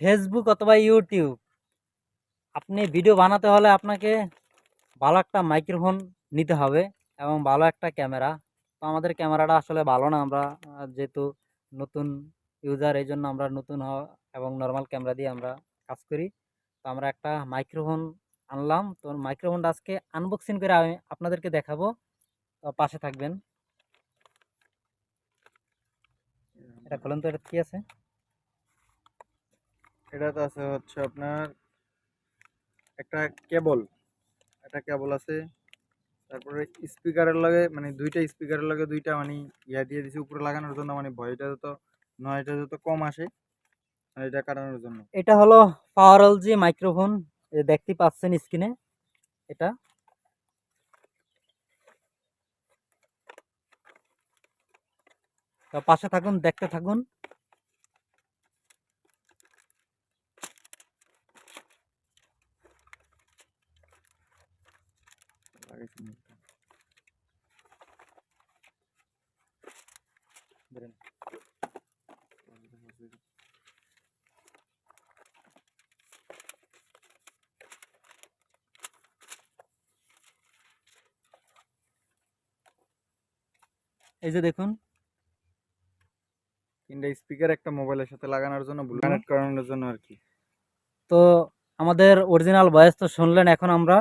Facebook অথবা YouTube আপনি video বানাতে হলে আপনাকে ভালো একটা মাইক্রোফোন নিতে হবে এবং ভালো একটা ক্যামেরা তো আমাদের ক্যামেরাটা আসলে ভালো না, আমরা যেহেতু নতুন ইউজার এই জন্য আমরা নতুন এবং নর্মাল ক্যামেরা দিয়ে আমরা কাজ করি। তো আমরা একটা মাইক্রোফোন আনলাম। তো মাইক্রোফোনটা আজকে আনবক্সিং করে আমি আপনাদেরকে দেখাবো। তো পাশে থাকবেন। এটা খোলেন তো, এটা কি আছে? এটাতে আছে হচ্ছে আপনার একটা কেবল। একটা কেবল আছে। তারপরে স্পিকারের লাগে মানে দুইটা স্পিকারের লাগে দুইটা মানে ইয়া দিয়ে দিছি উপরে লাগানোর জন্য মানে ভয়টা যত, নয়টা যত কম আসে আর এটা কাটানোর জন্য। এটা হলো পাওয়ার জি মাইক্রোফোন দেখতে পাচ্ছেন স্ক্রিনে, এটা। তো পাশে থাকুন, দেখতে থাকুন। এই যে দেখুন, তিনটা স্পিকার একটা মোবাইলের সাথে লাগানোর জন্য কানেক্ট করানোর জন্য আর কি। তো আমাদের অরিজিনাল ভয়েস তো শুনলেন, এখন আমরা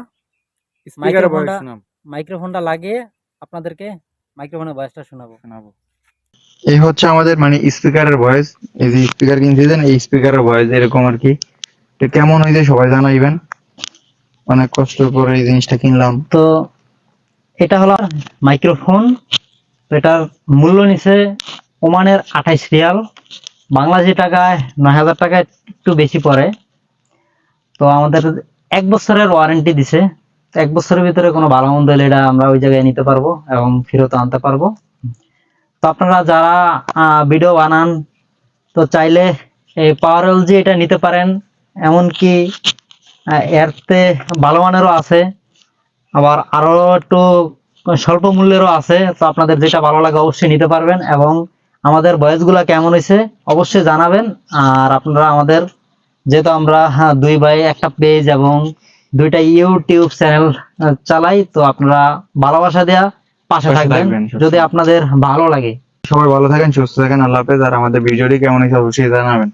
মাইক্রোফোনটা- মাইক্রোফোনটা লাগিয়ে আপনাদেরকে মাইক্রোফোনের ভয়েসটা শোনাবো। শোনাবো। এই হচ্ছে আমাদের মানে স্পিকারের ভয়েস এই যে স্পিকার কিনছিলেন এই স্পিকারের ভয়েস এরকম আর কি। তো কেমন হয়েছে সবাই জানাইবেন। অনেক কষ্ট করে এই জিনিসটা কিনলাম। তো এটা হলো মাইক্রোফোন এটার মূল্য নিছে ওমানের আঠাইশ রিয়াল। বাংলাদেশি টাকায় নয় হাজার টাকায় একটু বেশি পড়ে। তো আমাদের এক বছরের ওয়ারেন্টি দিছে। এক বছরের ভিতরে কোনো ভালো মন্দ হলে এটা আমরা ওই জায়গায় নিতে পারব এবং ফেরত আনতে পারব। তো আপনারা যারা ভিডিও বানান তো চাইলে এই পাওয়ার এলজি এটা নিতে পারেন। এমনকি এরতে ভালো মানেরও আছে। আবার আরও একটু স্বল্প মূল্যেরও আছে। তো আপনাদের যেটা ভালো লাগে অবশ্যই নিতে পারবেন এবং আমাদের ভয়েসগুলা কেমন হয়েছে অবশ্যই জানাবেন। আর আপনারা আমাদের যেহেতু আমরা হ্যাঁ, দুই ভাই একটা পেজ এবং দুইটা ইউটিউব চ্যানেল চালাই তো আপনারা ভালোবাসা দেয়া পাশে থাকবেন, যদি আপনাদের ভালো লাগে। সবাই ভালো থাকেন সুস্থ থাকেন আল্লাহ হাফেজ। আর আমাদের ভিডিওটি কেমন হয়েছে অবশ্যই জানাবেন।